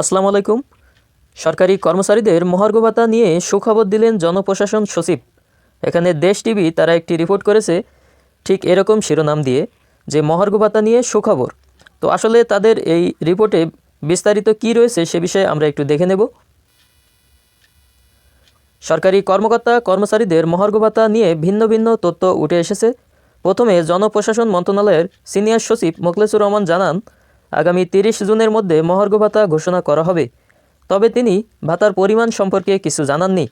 আসসালামু আলাইকুম। সরকারি কর্মচারীদের মহার্ঘ ভাতা নিয়ে সুখবর দিলেন জনপ্রশাসন সচিব। এখানে দেশ টিভি তারা একটি রিপোর্ট করেছে, ঠিক এরকম শিরোনাম দিয়ে, যে মহার্ঘ ভাতা নিয়ে সুখবর। তো আসলে তাদের এই রিপোর্টে বিস্তারিত কি রয়েছে সে বিষয়ে আমরা একটু দেখে নেব। সরকারি কর্মকর্তা কর্মচারীদের মহার্ঘ ভাতা নিয়ে ভিন্ন ভিন্ন তথ্য উঠে এসেছে। প্রথমে জনপ্রশাসন মন্ত্রণালয়ের সিনিয়র সচিব মোখলেসুর রহমান জানান আগামী তিরিশ জুনের মধ্যে মহার্ঘ ভাতা ঘোষণা করা হবে। তবে তিনি ভাতার পরিমাণ সম্পর্কে কিছু জানাননি।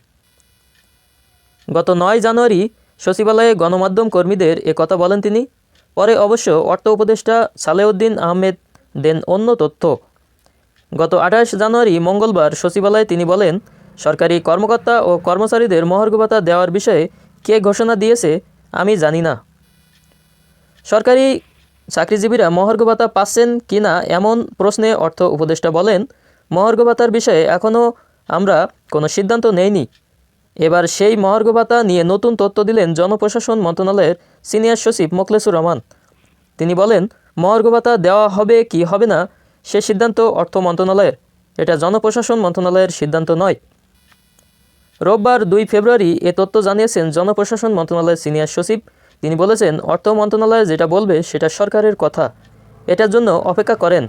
গত নয় জানুয়ারি সচিবালয়ে গণমাধ্যম কর্মীদের এ কথা বলেন তিনি। পরে অবশ্য অর্থ উপদেষ্টা সালেউদ্দিন আহমেদ দেন অন্য তথ্য। গত আঠাশ জানুয়ারি মঙ্গলবার সচিবালয়ে তিনি বলেন, সরকারি কর্মকর্তা ও কর্মচারীদের মহার্ঘ ভাতা দেওয়ার বিষয়ে কে ঘোষণা দিয়েছে আমি জানি না। সরকারি চাকরিজীবীরা মহার্ঘ ভাতা পাচ্ছেন কি না এমন প্রশ্নে অর্থ উপদেষ্টা বলেন মহার্ঘ ভাতার বিষয়ে এখনও আমরা কোনো সিদ্ধান্ত নেইনি। এবার সেই মহার্ঘ ভাতা নিয়ে নতুন তথ্য দিলেন জনপ্রশাসন মন্ত্রণালয়ের সিনিয়র সচিব মোখলেসুর রহমান। তিনি বলেন মহার্ঘ ভাতা দেওয়া হবে কি হবে না, সে সিদ্ধান্ত অর্থ মন্ত্রণালয়ের। এটা জনপ্রশাসন মন্ত্রণালয়ের সিদ্ধান্ত নয়। রোববার দুই ফেব্রুয়ারি এ তথ্য জানিয়েছেন জনপ্রশাসন মন্ত্রণালয়ের সিনিয়র সচিব তিনি বলেছেন, অর্থ মন্ত্রণালয় যেটা বলবে সেটা সরকারের কথা। এটার জন্য অপেক্ষা করেন।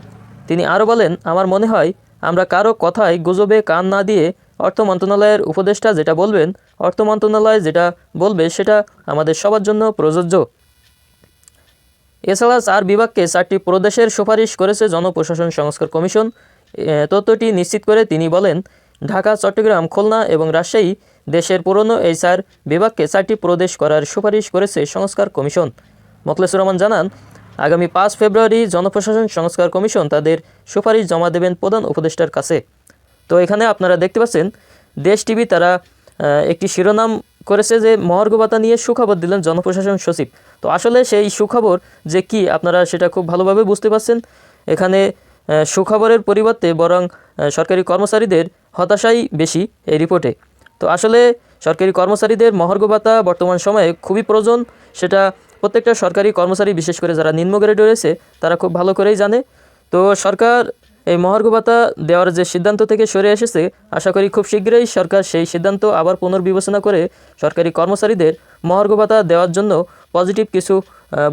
তিনি আরও বলেন, আমার মনে হয় আমরা কারও কথায় গুজবে কান না দিয়ে অর্থ মন্ত্রণালয়ের উপদেষ্টা যেটা বলবেন, অর্থ মন্ত্রণালয় যেটা বলবে সেটা আমাদের সবার জন্য প্রযোজ্য। এছাড়া চার বিভাগকে চারটি প্রদেশের সুপারিশ করেছে জনপ্রশাসন সংস্কার কমিশন। তথ্যটি নিশ্চিত করে তিনি বলেন, ঢাকা, চট্টগ্রাম, খুলনা এবং রাজশাহী দেশের পুরনো এই চার বিভাগকে চারটি প্রদেশ করার সুপারিশ করেছে সংস্কার কমিশন। মোখলেসুর রহমান জানান, আগামী পাঁচ ফেব্রুয়ারি জনপ্রশাসন সংস্কার কমিশন তাদের সুপারিশ জমা দেবেন প্রধান উপদেষ্টার কাছে। তো এখানে আপনারা দেখতে পাচ্ছেন, দেশ টিভি তারা একটি শিরোনাম করেছে যে, মহার্ঘ ভাতা নিয়ে সুখবর দিলেন জনপ্রশাসন সচিব। তো আসলে সেই সুখবর যে কি, আপনারা সেটা খুব ভালোভাবে বুঝতে পারছেন। এখানে সুখবরের পরিবর্তে বরং সরকারি কর্মচারীদের হতাশাই বেশি এই রিপোর্টে। তো আসলে সরকারি কর্মচারীদের মহার্ঘ ভাতা বর্তমান সময়ে খুবই প্রয়োজন। সেটা প্রত্যেকটা সরকারি কর্মচারী, বিশেষ করে যারা নিম্ন গ্রেডে রয়েছে, তারা খুব ভালো করেই জানে। তো সরকার এই মহার্ঘ ভাতা দেওয়ার যে সিদ্ধান্ত থেকে সরে এসেছে, আশা করি খুব শীঘ্রই সরকার সেই সিদ্ধান্ত আবার পুনর্বিবেচনা করে সরকারি কর্মচারীদের মহার্ঘ ভাতা দেওয়ার জন্য পজিটিভ কিছু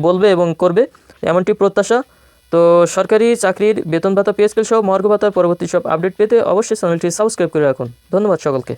বলবে এবং করবে, এমনটি প্রত্যাশা। তো সরকারি চাকরির বেতন ভাতা, পে স্কেল সহ মহার্ঘ ভাতার পরবর্তী সব আপডেট পেতে অবশ্যই চ্যানেলটি সাবস্ক্রাইব করে রাখুন। ধন্যবাদ সকলকে।